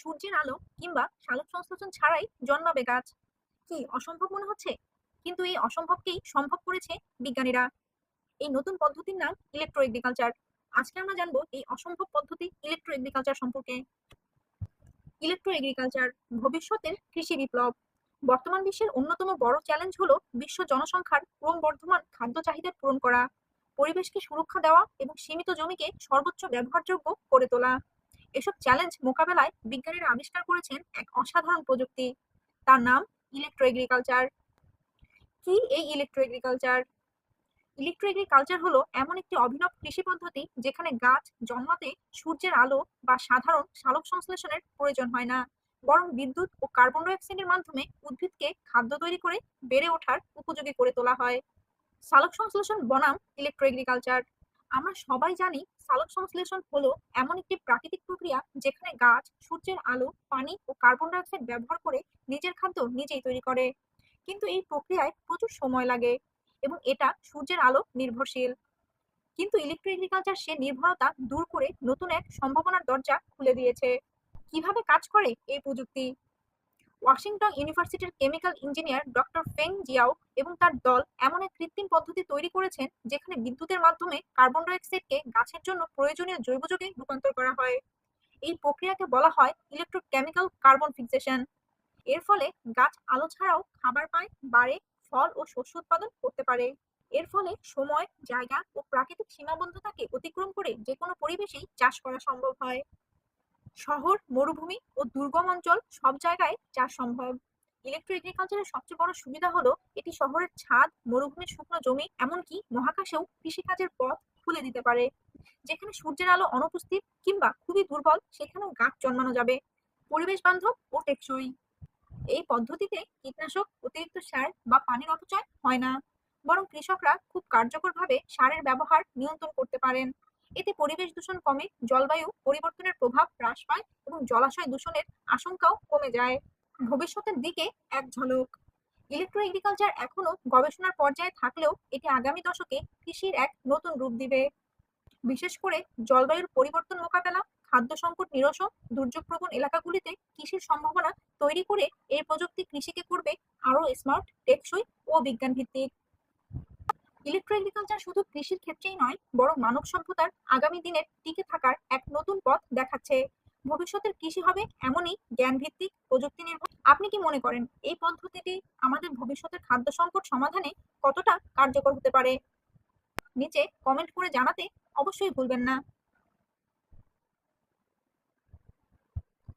সূর্যের আলো কিংবা সালোক সংশ্লেষণ ছাড়াই জন্মাবে গাছ। কি অসম্ভব মনে হচ্ছে? কিন্তু এই অসম্ভবকেই সম্ভব করেছে বিজ্ঞানীরা। এই নতুন পদ্ধতির নাম ইলেকট্রো এগ্রিকালচার আজকে আমরা জানব এই অসম্ভব পদ্ধতি ইলেকট্রো এগ্রিকালচার সম্পর্কে। ইলেকট্রো এগ্রিকালচার ভবিষ্যতের কৃষি বিপ্লব। বর্তমান বিশ্বের অন্যতম বড় চ্যালেঞ্জ হলো বিশ্ব জনসংখ্যার ক্রমবর্ধমান খাদ্য চাহিদা পূরণ করা। পরিবেশকে সুরক্ষা দেওয়া এবং সীমিত জমিকে সর্বোচ্চ ব্যবহারযোগ্য করে তোলা। এসব চ্যালেঞ্জ মোকাবেলায় বিজ্ঞানীরা আবিষ্কার করেছেন এক অসাধারণ প্রযুক্তি। তার নাম ইলেকট্রো এগ্রিকালচার কি এই ইলেকট্রো এগ্রিকালচার ইলেকট্রো এগ্রিকালচার হলো এমন একটি অভিনব কৃষি পদ্ধতি যেখানে গাছ জন্মাতে সূর্যের আলো বা সাধারণ সালোক সংশ্লেষণের প্রয়োজন হয় না। বরং বিদ্যুৎ ও কার্বন ডাইঅক্সাইডের মাধ্যমে উদ্ভিদকে খাদ্য তৈরি করে বেড়ে ওঠার উপযোগী করে তোলা হয়। সালোক সংশ্লেষণ বনাম ইলেকট্রো এগ্রিকালচার আমরা সবাই জানি সালোক সংশ্লেষণ হলো এমন একটি প্রাকৃতিক প্রক্রিয়া যেখানে গাছ, সূর্যের আলো, পানি ও কার্বন ডাইঅক্সাইড ব্যবহার করে নিজের খাদ্য নিজেই তৈরি করে। কিন্তু এই প্রক্রিয়ায় প্রচুর সময় লাগে এবং এটা সূর্যের আলো নির্ভরশীল। কিন্তু ইলেকট্রো এগ্রিকালচার সে নির্ভরতা দূর করে নতুন এক সম্ভাবনার দরজা খুলে দিয়েছে। কীভাবে কাজ করে এই প্রযুক্তি? ওয়াশিংটন ইউনিভার্সিটির chemical engineer doctor Feng Xiao এবং তার দল এমন এক কৃত্রিম পদ্ধতি তৈরি করেছেন যেখানে বিদ্যুতের মাধ্যমে কার্বন ডাইঅক্সাইডকে গাছের জন্য প্রয়োজনীয় জৈব যৌগে রূপান্তর করা হয়। এই প্রক্রিয়াকে বলা হয় ইলেকট্রোকেমিক্যাল কার্বন ফিক্সেশন এর ফলে গাছ আলো ছাড়াও খাবার পায়, বাড়ে, ফল ও শস্য উৎপাদন করতে পারে। এর ফলে সময়, জায়গা ও প্রাকৃতিক সীমাবদ্ধতাকে অতিক্রম করে যে কোনো পরিবেশেই চাষ করা সম্ভব হয়। শহর, মরুভূমি ও দুর্গম অঞ্চল সব জায়গায় চাষ সম্ভব। ইলেকট্রো এগ্রিকালচারের সবচেয়ে বড় সুবিধা হলো, এটি শহরের ছাদ মরুভূমির শুকনো জমি, এমনকি মহাকাশেও কৃষিকাজের পথ খুলে দিতে পারে। যেখানে সূর্যের আলো অনুপস্থিত কিংবা খুবই দুর্বল, সেখানেও গাছ জন্মানো যাবে। পরিবেশ বান্ধব ও টেকসই। এই পদ্ধতিতে কীটনাশক, অতিরিক্ত সার বা পানির অপচয় হয় না। বরং কৃষকরা খুব কার্যকরভাবে সারের ব্যবহার নিয়ন্ত্রণ করতে পারেন। এতে পরিবেশ দূষণ কমে, জলবায়ু পরিবর্তনের প্রভাব হ্রাস পায় এবং জলাশয় দূষণের আশঙ্কাও কমে যায়। ভবিষ্যতের দিকে এক ঝলক। ইলেকট্রো এগ্রিকালচার এখনও গবেষণার পর্যায়ে থাকলেও এটি আগামী দশকে কৃষির এক নতুন রূপ দিবে। বিশেষ করে জলবায়ুর পরিবর্তন মোকাবেলা, খাদ্য সংকট নিরসন, দুর্যোগপ্রবণ এলাকাগুলিতে কৃষির সম্ভাবনা তৈরি করে এই প্রযুক্তি কৃষিকে করবে আরও স্মার্ট, টেকসই ও বিজ্ঞান ভিত্তিক ইলেকট্রো এগ্রিকালচার শুধু কৃষির ক্ষেত্রেই নয়, বরং মানব সভ্যতার আগামী দিনের টিকে থাকার এক নতুন পথ দেখাচ্ছে। ভবিষ্যতের কৃষি হবে এমনই জ্ঞান ভিত্তিক প্রযুক্তি নির্ভর। আপনি কি মনে করেন, এই পদ্ধতিটি আমাদের ভবিষ্যতের খাদ্য সংকট সমাধানে কতটা কার্যকর হতে পারে? নিচে কমেন্ট করে জানাতে অবশ্যই ভুলবেন না।